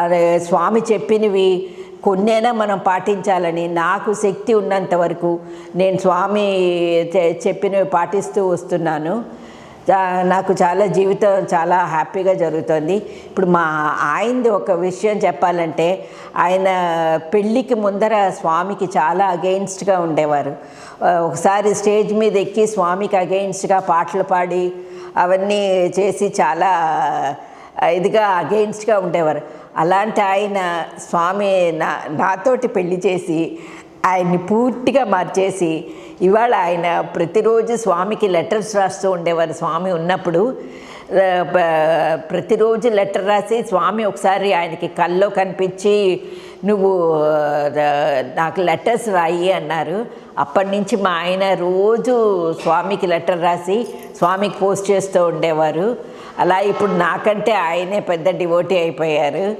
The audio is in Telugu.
అదే స్వామి చెప్పినవి కొన్నైనా మనం పాటించాలని నాకు శక్తి ఉన్నంత వరకు నేను స్వామి చెప్పినవి పాటిస్తూ వస్తున్నాను. నాకు చాలా జీవితం చాలా హ్యాపీగా జరుగుతుంది. ఇప్పుడు మా ఆయనది ఒక విషయం చెప్పాలంటే ఆయన పెళ్ళికి ముందర స్వామికి చాలా అగెయిన్స్ట్గా ఉండేవారు. ఒకసారి స్టేజ్ మీద ఎక్కి స్వామికి అగెయిన్స్ట్గా పాటలు పాడి అవన్నీ చేసి చాలా ఇదిగా అగెయిన్స్ట్గా ఉండేవారు. అలాంటి ఆయన స్వామి నా నాతోటి పెళ్ళి చేసి ఆయన్ని పూర్తిగా మార్చేసి ఇవాళ ఆయన ప్రతిరోజు స్వామికి లెటర్స్ రాస్తూ ఉండేవారు. స్వామి ఉన్నప్పుడు ప్రతిరోజు లెటర్ రాసి స్వామి ఒకసారి ఆయనకి కల్లో కనిపించి నువ్వు నాకు లెటర్స్ రాయి అన్నారు. అప్పటి నుంచి మా ఆయన రోజు స్వామికి లెటర్ రాసి స్వామికి పోస్ట్ చేస్తూ ఉండేవారు. అలా ఇప్పుడు నాకంటే ఆయనే పెద్ద డివోటీ అయిపోయారు.